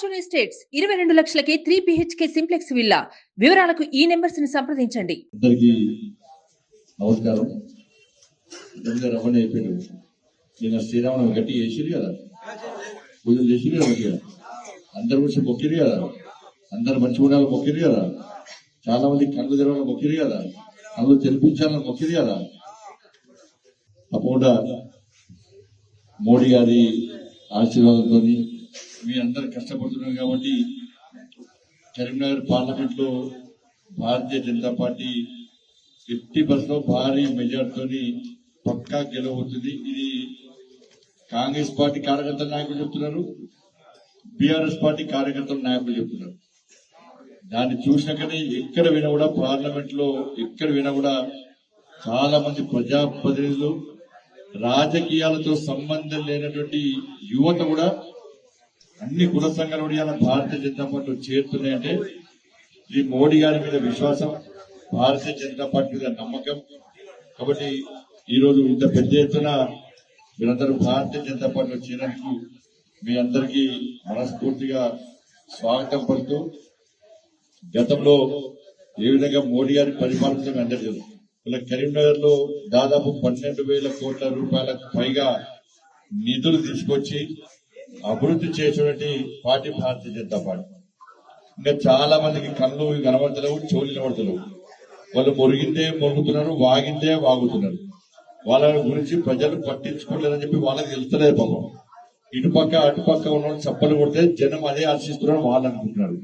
Fortune Estates ఇరవై రెండు లక్షలకే త్రీ బిహెచ్కే సింప్లెక్స్ విల్లా వివరాలకు ఈ నెంబర్స్ని సంప్రదించండి. అందరికీ నమస్కారం. రమణ అయిపోయాడు గట్టి చేసిరు కదా? పూజలు చేసిరు కదా మంచిగా? అందరు వచ్చి మొక్కిరు కదా? అందరు మంచి ఉండాలని మొక్కిరు కదా? చాలా మంది కళ్ళు తెరవాలని మొక్కిరు కదా? కళ్ళు తెరిపించాలని మొక్కిరు కదా? తప్పకుండా మోడీ గారి ఆశీర్వాదంతో మీ అందరు కష్టపడుతున్నారు కాబట్టి కరీంనగర్ పార్లమెంట్లో భారతీయ జనతా పార్టీ ఎట్టి బస్సులో భారీ మెజార్టీతోని పక్కా గెలవబోతుంది. ఇది కాంగ్రెస్ పార్టీ కార్యకర్తల నాయకులు చెప్తున్నారు బీఆర్ఎస్ పార్టీ కార్యకర్తల నాయకులు చెప్తున్నారు. దాన్ని చూసినాకనే ఎక్కడ వినా కూడా పార్లమెంట్లో ఎక్కడ వినా కూడా చాలా మంది ప్రజాప్రతినిధులు రాజకీయాలతో సంబంధం లేనటువంటి యువత కూడా అన్ని కుల సంఘాలు కూడా ఇవాళ భారతీయ జనతా పార్టీలో చేరుతున్నాయంటే ఈ మోడీ గారి మీద విశ్వాసం భారతీయ జనతా పార్టీ మీద నమ్మకం. కాబట్టి ఈ రోజు ఇంత పెద్ద ఎత్తున మీరందరూ భారతీయ జనతా పార్టీలో చేరేందుకు మీ అందరికీ మనస్ఫూర్తిగా స్వాగతం పడుతూ గతంలో ఏ విధంగా మోడీ గారి పరిపాలన మీ తెలుసు. ఇలా కరీంనగర్లో దాదాపు పన్నెండు వేల కోట్ల రూపాయలకు పైగా నిధులు తీసుకొచ్చి అభివృద్ధి చేసినటువంటి పార్టీ భారతీయ జనతా పార్టీ. ఇంకా చాలా మందికి కళ్ళు కనబడతలేవు చెవులు కనబడతలేవు. వాళ్ళు మురిగిందే మొరుగుతున్నారు వాగిందే వాగుతున్నారు. వాళ్ళ గురించి ప్రజలు పట్టించుకోలేదని చెప్పి వాళ్ళకి తెలుస్తలేదు పాపం. ఇటుపక్క అటుపక్క ఉన్న చప్పలు కొడితే జనం అదే ఆశిస్తున్నారు వాళ్ళు అనుకుంటున్నారు.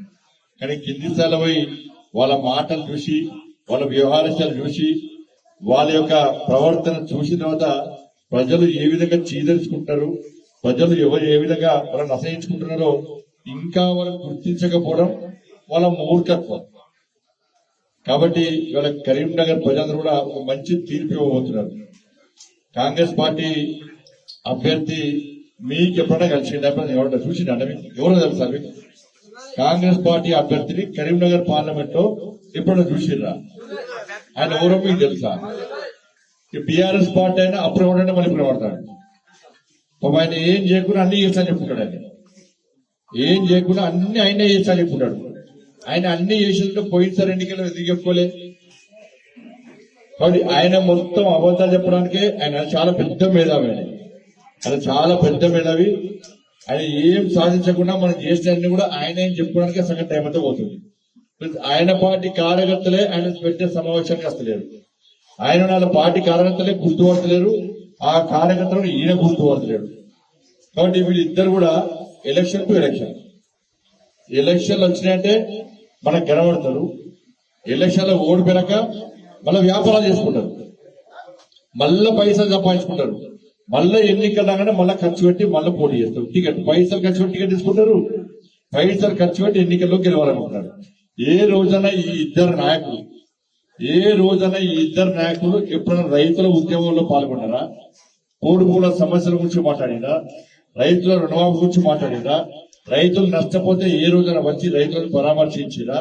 కానీ కింది స్థాయిలో పోయి వాళ్ళ మాటలు చూసి వాళ్ళ వ్యవహారాలు చూసి వాళ్ళ యొక్క ప్రవర్తన చూసిన తర్వాత ప్రజలు ఏ విధంగా చీదరించుకుంటారు ప్రజలు ఎవరు ఏ విధంగా వాళ్ళని అసహించుకుంటున్నారో ఇంకా వాళ్ళు గుర్తించకపోవడం వాళ్ళ మూర్ఖత్వం. కాబట్టి ఇవాళ కరీంనగర్ ప్రజలందరూ కూడా ఒక మంచి తీర్పు ఇవ్వబోతున్నారు. కాంగ్రెస్ పార్టీ అభ్యర్థి మీకు ఎప్పుడైనా కలిసిండే ఎవరైనా చూసిండ మీకు ఎవరో తెలుసా మీకు? కాంగ్రెస్ పార్టీ అభ్యర్థిని కరీంనగర్ పార్లమెంట్లో ఎప్పుడైనా చూసిండ్రా? ఆయన ఎవరో మీకు తెలుసా? బీఆర్ఎస్ పార్టీ అయినా అప్పుడు ఎవరైనా మళ్ళీ ఇప్పుడు ఆయన ఏం చేయకుండా అన్ని చేస్తాను చెప్పుకుంటాడు ఆయన. ఏం చేయకుండా అన్ని ఆయనే చేస్తాను చెప్పుకుంటాడు. ఆయన అన్ని చేసినట్టు పోయినసారి ఎన్నికలు ఎందుకు చెప్పుకోలే? కాబట్టి ఆయన మొత్తం అబద్ధాలు చెప్పడానికే ఆయన చాలా పెద్ద మేధావి ఆయన. ఆయన చాలా పెద్ద మేధావి. ఆయన ఏం సాధించకుండా మనం చేసినవన్నీ కూడా ఆయన ఏం చెప్పుకోవడానికి సగం టైం అయితే పోతుంది ఆయన పార్టీ కార్యకర్తలే ఆయన పెట్టే సమావేశానికి వస్తలేరు. ఆయన వాళ్ళ పార్టీ కార్యకర్తలే గుర్తుపడతలేరు. ఆ కార్యకర్తలను ఈయన గుర్తుపడతలేడు. కాబట్టి వీళ్ళిద్దరు కూడా ఎలక్షన్ టు ఎలక్షన్ ఎలక్షన్లు వచ్చినాయంటే మనకు కనబడతారు ఎలక్షన్లో ఓడిపోయాక మళ్ళీ వ్యాపారాలు చేసుకుంటారు. మళ్ళా పైసలు సంపాదించుకుంటారు. మళ్ళీ ఎన్నికలు రాగానే ఖర్చు పెట్టి మళ్ళీ పోటీ చేస్తారు. టికెట్ పైసలు ఖర్చు పెట్టి టికెట్ తీసుకుంటారు. పైసలు ఖర్చు పెట్టి ఎన్నికల్లో గెలవాలనుకుంటారు. ఏ రోజైనా ఈ ఇద్దరు నాయకులు ఏ రోజైనా ఈ ఇద్దరు నాయకులు ఎప్పుడైనా రైతుల ఉద్యమంలో పాల్గొన్నారా? కోడుమూల సమస్యల గురించి మాట్లాడినా రైతుల రుణమాఫీ గురించి మాట్లాడినా రైతులు నష్టపోతే ఏ రోజున వచ్చి రైతులను పరామర్శించిరా?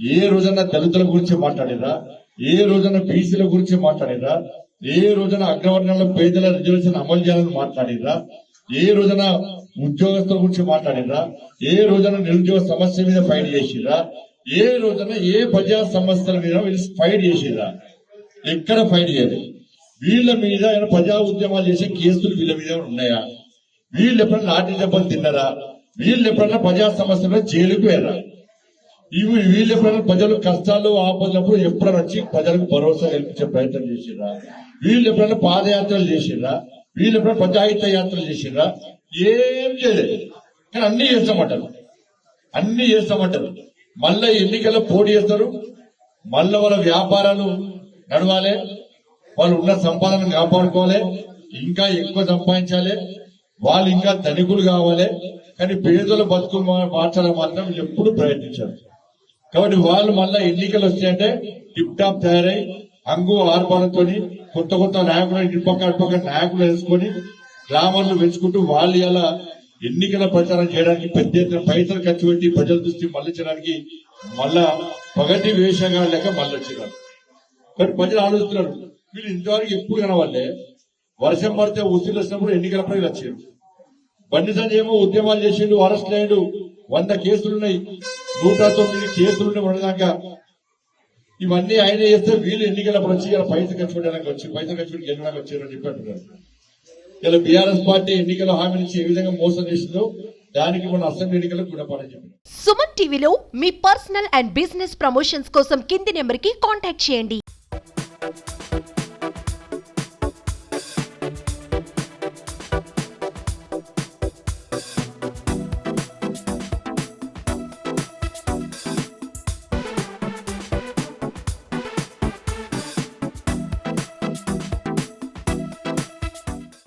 ఏ రోజున దళితుల గురించి మాట్లాడిరా? ఏ రోజున బీసీల గురించి మాట్లాడిరా? ఏ రోజున అగ్రవర్ణాల పేదల రిజర్వేషన్ అమలు చేయాలని మాట్లాడిరా? ఏ రోజున ఉద్యోగస్తుల గురించి మాట్లాడిరా? ఏ రోజున నిరుద్యోగ సమస్య మీద ఫైట్ చేసిరా? ఏ రోజున ఏ ప్రజా సమస్యల మీద వీళ్ళు ఫైట్ చేసిరా? ఎక్కడ ఫైట్ చేయలేదు వీళ్ళ మీద ప్రజా ఉద్యమాలు చేసే కేసులు వీళ్ళ మీద ఉన్నాయా? వీళ్ళు ఎప్పుడైనా లాఠీ దెబ్బలు తిన్నారా? వీళ్ళు ఎప్పుడైనా ప్రజా సమస్యలు జైలుకు వెళ్ళరా ఇవి వీళ్ళు ఎప్పుడైనా ప్రజలు కష్టాలు ఆపదప్పుడు ఎప్పుడైనా వచ్చి ప్రజలకు భరోసా కల్పించే ప్రయత్నం చేసిరా వీళ్ళు ఎప్పుడైనా పాదయాత్రలు చేసిరా వీళ్ళు ఎప్పుడైనా పంచాయతీ యాత్రలు చేసిరా ఏం చేయలేదు. కానీ అన్ని చేస్తామంటారు. అన్ని చేస్తామంటారు. మళ్ళా ఎన్నికల్లో పోటీ చేస్తారు. మళ్ళా వాళ్ళ వ్యాపారాలు నడవాలి. వాళ్ళు ఉన్న సంపాదన కాపాడుకోవాలి. ఇంకా ఎక్కువ సంపాదించాలి. వాళ్ళు ఇంకా ధనికులు కావాలి కానీ పేదలు బతుకు మార్చడం మాత్రం ఎప్పుడు ప్రయత్నించారు. కాబట్టి వాళ్ళు మళ్ళా ఎన్నికలు వస్తాయంటే టిప్ టాప్ తయారై అంగు ఆర్పాలతో కొత్త కొత్త నాయకులు ఇటుపక్క అటుపక్క నాయకులు వేసుకొని గ్రామాలను పెంచుకుంటూ వాళ్ళు ఇలా ఎన్నికల ప్రచారం చేయడానికి పెద్ద ఎత్తున పైసలు ఖర్చు పెట్టి ప్రజల దృష్టి మళ్ళించడానికి మళ్ళా పగటి వేషంగా లెక్క మళ్ళీ వచ్చినారు కానీ ప్రజలు ఆలోచిస్తున్నారు. వీళ్ళు ఇంతవరకు ఎప్పుడు కనవాళ్ళే వర్షం పడితే ఉసిరి వచ్చినప్పుడు ఎన్నికల ప్రజలు వచ్చారు బండి ఏమో ఉద్యమాలు చేసిండు అరెస్ట్ అయ్యాడు వంద కేసులున్నాయి నూట తొమ్మిది కేసులున్నాయి ఉండదాకా ఇవన్నీ ఆయన చేస్తే వీళ్ళు ఎన్నికల వచ్చి ఇలా పైసలు ఖర్చు పెట్టడానికి వచ్చి పైసలు ఖర్చు పెట్టి గెలవడానికి వచ్చారని చెప్పి అంటున్నారు ఇలా బీఆర్ఎస్ పార్టీ ఎన్నికల హామీ నుంచి ఏ విధంగా మోసం చేసిందో దానికి మన అసెంబ్లీ ఎన్నికలకు గుణపాఠం చెప్పారు సుమన్ టీవీలో మీ పర్సనల్ అండ్ బిజినెస్ ప్రమోషన్స్ కోసం కింది నెంబర్కి కాంటాక్ట్ చేయండి.